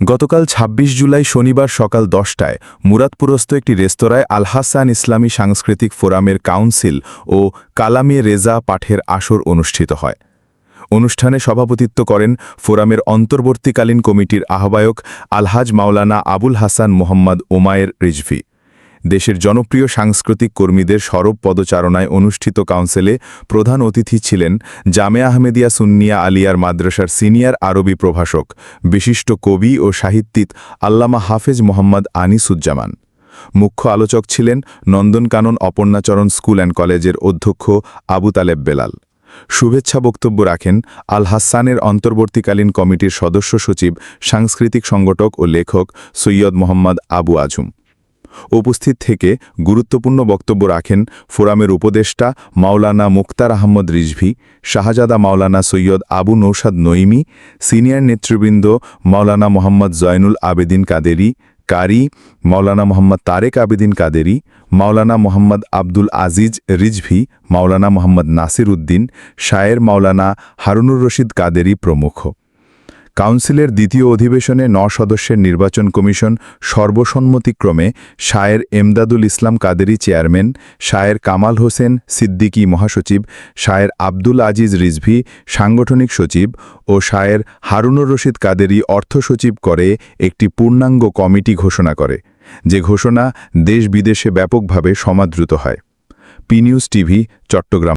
গতকাল ২৬ জুলাই শনিবার সকাল দশটায় মুরাদপুরস্থ একটি রেস্তোরাঁয় আলহাসান ইসলামী সাংস্কৃতিক ফোরামের কাউন্সিল ও কালামে রেজা পাঠের আসর অনুষ্ঠিত হয়। অনুষ্ঠানে সভাপতিত্ব করেন ফোরামের অন্তর্বর্তীকালীন কমিটির আহ্বায়ক আলহাজ মাওলানা আবুল হাসান মোহাম্মদ ওমায়ের রিজভি। দেশের জনপ্রিয় সাংস্কৃতিক কর্মীদের সরব পদচারণায় অনুষ্ঠিত কাউন্সিলে প্রধান অতিথি ছিলেন জামে আহমেদিয়া সুন্নিয়া আলিয়ার মাদ্রাসার সিনিয়র আরবি প্রভাষক, বিশিষ্ট কবি ও সাহিত্যিক আল্লামা হাফেজ মোহাম্মদ আনিসুজ্জামান। মুখ্য আলোচক ছিলেন নন্দনকানন অপর্ণাচরণ স্কুল অ্যান্ড কলেজের অধ্যক্ষ আবু তালেব বেলাল। শুভেচ্ছা বক্তব্য রাখেন আল হাসানের অন্তর্বর্তীকালীন কমিটির সদস্য সচিব, সাংস্কৃতিক সংগঠক ও লেখক সৈয়দ মোহাম্মদ আবু আজম। উপস্থিত থেকে গুরুত্বপূর্ণ বক্তব্য রাখেন ফোরামের উপদেষ্টা মাওলানা মুক্তার আহমদ রিজভি, শাহজাদা মাওলানা সৈয়দ আবু নৌসাদ নইমি সিনিয়র নেতৃবৃন্দ মাওলানা মোহাম্মদ জয়নুল আবেদিন কাদেরি, কারি মাওলানা মোহাম্মদ তারেক আবেদিন কাদেরি, মাওলানা মোহাম্মদ আব্দুল আজিজ রিজভি, মাওলানা মোহাম্মদ নাসির উদ্দিন, শায়ের মাওলানা হারুনুর রশিদ কাদেরি প্রমুখ। কাউন্সিলের দ্বিতীয় অধিবেশনে ন সদস্যের নির্বাচন কমিশন সর্বসম্মতিক্রমে শায়ের এমদাদুল ইসলাম কাদেরি চেয়ারম্যান, শায়ের কামাল হোসেন সিদ্দিকী মহাসচিব, শায়ের আব্দুল আজিজ রিজভি সাংগঠনিক সচিব ও শায়ের হারুনুর রশিদ কাদেরি অর্থ সচিব করে একটি পূর্ণাঙ্গ কমিটি ঘোষণা করে। যে ঘোষণা দেশ বিদেশে ব্যাপকভাবে সমাদৃত হয়। P news TV, Chattogram.